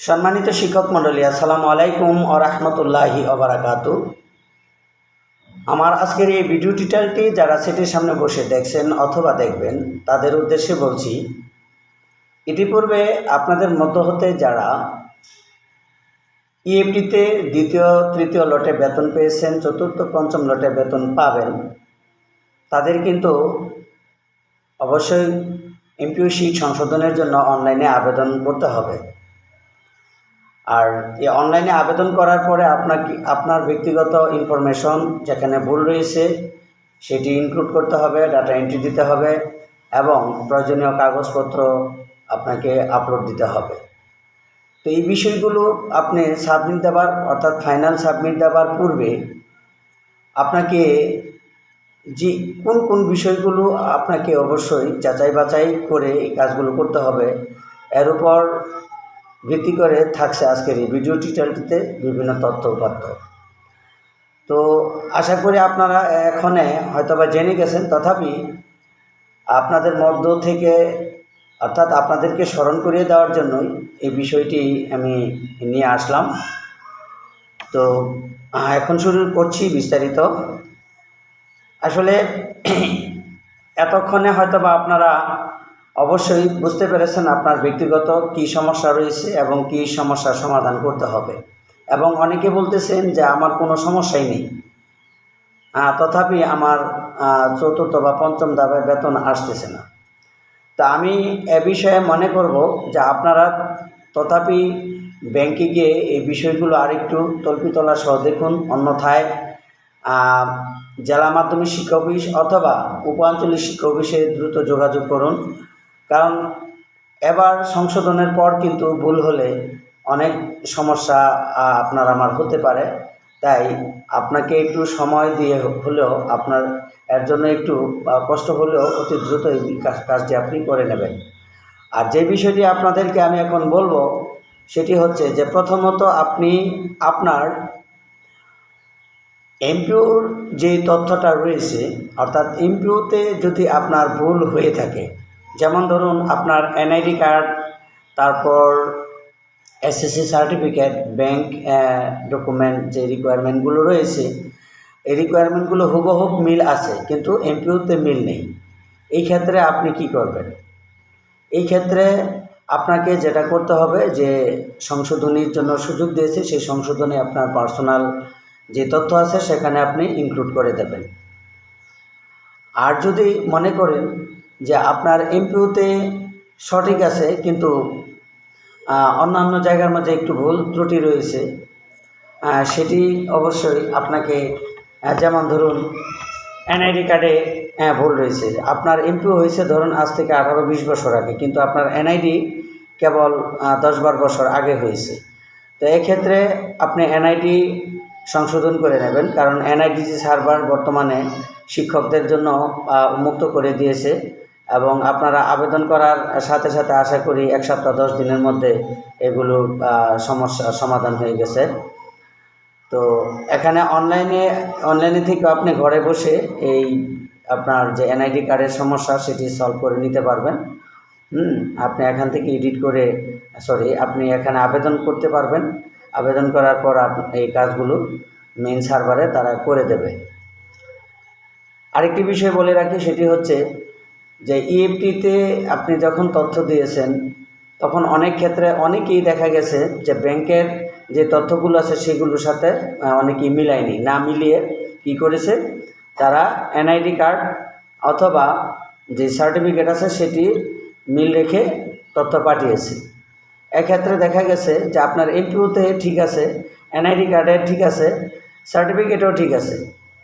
সম্মানিত শিক্ষক মণ্ডলী, আসসালামু আলাইকুম ও রহমতুল্লাহি অবরাকাতু আমার আজকের এই ভিডিও টিটালটি যারা সেটির সামনে বসে দেখছেন অথবা দেখবেন, তাদের উদ্দেশ্যে বলছি, ইতিপূর্বে আপনাদের মধ্য হতে যারা ইএফটিতে দ্বিতীয়, তৃতীয় লটে বেতন পেয়েছেন, চতুর্থ, পঞ্চম লটে বেতন পাবেন, তাদের কিন্তু অবশ্যই এমপিও সংশোধনের জন্য অনলাইনে আবেদন করতে হবে। আর এই অনলাইনে আবেদন করার পরে আপনার আপনার ব্যক্তিগত ইনফরমেশন যেখানে ভুল রয়েছে, সেটি ইনক্লুড করতে হবে ডাটা এন্ট্রি দিতে হবে এবং প্রয়োজনীয় কাগজপত্র আপনাকে আপলোড দিতে হবে। তো এই বিষয়গুলো আপনি সাবমিট দেওয়ার অর্থাৎ ফাইনাল সাবমিট দেওয়ার পূর্বে আপনাকে যে কোন কোন বিষয়গুলো আপনাকে অবশ্যই যাচাই বাছাই করে এই কাজগুলো করতে হবে, এর উপর ভিত্তি করে থাকছে আজকের এই ভিডিও টিউটোরিয়ালটিতে বিভিন্ন তথ্য উপাত্ত। তো আশা করি আপনারা এখনে হয়তোবা জেনে গেছেন, তথাপি আপনাদের মধ্য থেকে অর্থাৎ আপনাদেরকে স্মরণ করিয়ে দেওয়ার জন্যই এই বিষয়টি আমি নিয়ে আসলাম। তো এখন শুরু করছি বিস্তারিত। আসলে এতক্ষণে হয়তোবা আপনারা অবশ্যই বুঝতে পেরেছেন আপনার ব্যক্তিগত কি সমস্যা রয়েছে এবং কি সমস্যার সমাধান করতে হবে। এবং অনেকে বলতেছেন যে আমার কোনো সমস্যাই নেই। তথাপি আমার চতুর্থ বা পঞ্চম ধাপে বেতন আসতেছে না। তা আমি এ বিষয়ে মনে করব যে আপনারা তথাপি ব্যাংকে গিয়ে এই বিষয়গুলো আরেকটু তল্পিতলা সহ দেখুন। অন্যথায় জেলা মাধ্যমিক শিক্ষা অফিস অথবা উপ আঞ্চলিক শিক্ষা অফিসে দ্রুত যোগাযোগ করুন। কারণ এবার সংশোধনের পর কিন্তু ভুল হলে অনেক সমস্যা আপনার আমার হতে পারে। তাই আপনাকে একটু সময় দিয়ে হলেও আপনার এর জন্য একটু কষ্ট হলেও অতি দ্রুত এই কাজটি আপনি করে নেবেন। আর যে বিষয়টি আপনাদেরকে আমি এখন বলব, সেটি হচ্ছে যে প্রথমত আপনি আপনার এমপিওর যে তথ্যটা রয়েছে, অর্থাৎ এমপিউতে যদি আপনার ভুল হয়ে থাকে যেমন ধরুন আপনার এনআইডি কার্ড তারপর এসএসসি সার্টিফিকেট ব্যাংক ডকুমেন্ট যে রিকোয়ারমেন্টগুলো রয়েছে, এই রিকোয়ারমেন্টগুলো হুবহুব মিল আছে, কিন্তু এমপিওতে মিল নেই। এই ক্ষেত্রে আপনি কি করবেন? এই ক্ষেত্রে আপনাকে যেটা করতে হবে যে সংশোধনীর জন্য সুযোগ দিয়েছে, সেই সংশোধনে আপনার পার্সোনাল যে তথ্য আছে, সেখানে আপনি ইনক্লুড করে দেবেন। আর যদি মনে করেন যে আপনার এমপিওতে সঠিক আছে, কিন্তু অন্যান্য জায়গার মাঝে একটু ভুল ত্রুটি রয়েছে সেটি অবশ্যই আপনাকে যেমন ধরুন এনআইডি কার্ডে ভুল রয়েছে। আপনার এমপিও হয়েছে ধরুন আজ থেকে আঠারো বিশ বছর আগে, কিন্তু আপনার এনআইডি কেবল দশ বারো বছর আগে হয়েছে। তো এক্ষেত্রে আপনি এনআইডি সংশোধন করে নেবেন, কারণ এনআইডি যে সার্ভার বর্তমানে শিক্ষকদের জন্য উন্মুক্ত করে দিয়েছে এবং আপনারা আবেদন করার সাথে সাথে আশা করি এক সপ্তাহ, দশ দিনের মধ্যে এগুলো সমস্যা, সমাধান হয়ে গেছে। তো এখানে অনলাইনে অনলাইনে থেকে আপনি ঘরে বসে এই আপনার যে এনআইডি কার্ডের সমস্যা, সেটি সলভ করে নিতে পারবেন। হুম, আপনি এখান থেকে এডিট করে সরি আপনি এখানে আবেদন করতে পারবেন। আবেদন করার পর এই কাজগুলো মেন সার্ভারে তারা করে দেবে। আরেকটি বিষয় বলে রাখি, সেটি হচ্ছে যে ইএফটিতে আপনি যখন তথ্য দিয়েছেন, তখন অনেক ক্ষেত্রে অনেকেই দেখা গেছে যে ব্যাংকের যে তথ্যগুলো আছে সেগুলোর সাথে অনেকেই মিলায়নি। না মিলিয়ে কি করেছে? তারা এনআইডি কার্ড অথবা যে সার্টিফিকেট আছে সেটি মিল রেখে তথ্য পাঠিয়েছে। এক্ষেত্রে দেখা গেছে যে আপনার এমপিওতে ঠিক আছে এনআইডি কার্ডে ঠিক আছে সার্টিফিকেটও ঠিক আছে,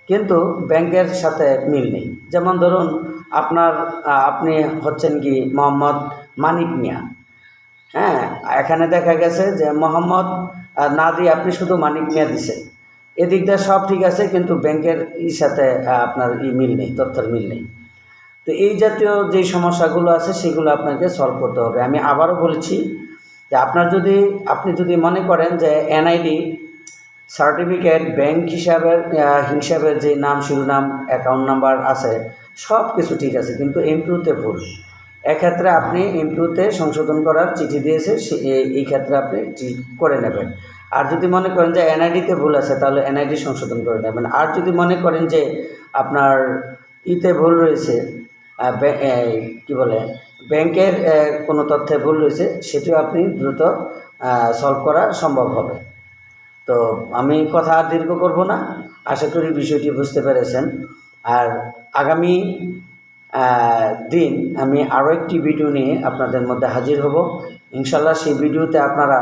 কিন্তু ব্যাংকের সাথে মিল নেই। যেমন ধরুন আপনার আপনি হচ্ছেন কি মোহাম্মদ মানিক মিয়া। হ্যাঁ এখানে দেখা গেছে যে মোহাম্মদ না দিয়ে আপনি শুধু মানিক মিয়া দিছেন। এদিক দিয়ে সব ঠিক আছে, কিন্তু ব্যাংকের ইর সাথে আপনার ই মিল নেই, তথ্যের মিল নেই। তো এই জাতীয় যে সমস্যাগুলো আছে, সেগুলো আপনাকে সলভ করতে হবে। আমি আবারও বলছি যে আপনার যদি, আপনি যদি মনে করেন যে এনআইডি সার্টিফিকেট ব্যাংক হিসাবের হিসাবের যে নাম, শিরোনাম অ্যাকাউন্ট নাম্বার আছে সব কিছু ঠিক আছে, কিন্তু এমপিওতে ভুল। এক্ষেত্রে আপনি ইমপ্রুভতে সংশোধন করার চিঠি দিয়েছে এই- ক্ষেত্রে আপনি ঠিক করে নেবেন। আর যদি মনে করেন যে এনআইডিতে ভুল আছে, তাহলে এনআইডি সংশোধন করে নেবেন। আর যদি মনে করেন যে আপনার ইতে ভুল রয়েছে কি বলে, ব্যাংকের কোনো তথ্যে ভুল রয়েছে, সেটিও আপনি দ্রুত সলভ করা সম্ভব হবে। তো আমি কথা আর দীর্ঘ করব না। আশা করি বিষয়টি বুঝতে পেরেছেন। আর আগামী দিন আমি আরও একটি ভিডিও নিয়ে আপনাদের মধ্যে হাজির হব। ইনশাল্লাহ সেই ভিডিওতে আপনারা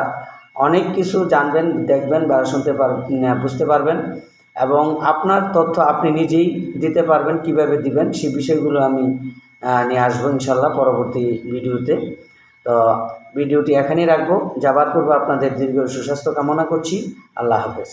অনেক কিছু জানবেন, দেখবেন বা শুনতে পার বুঝতে পারবেন এবং আপনার তথ্য আপনি নিজেই দিতে পারবেন, কীভাবে দিবেন সেই বিষয়গুলো আমি নিয়ে আসব ইনশাল্লাহ পরবর্তী ভিডিওতে তো ভিডিওটি এখানেই রাখব। যাবার পূর্বে আপনাদের দীর্ঘ সুস্বাস্থ্য কামনা করছি। আল্লাহ হাফেজ।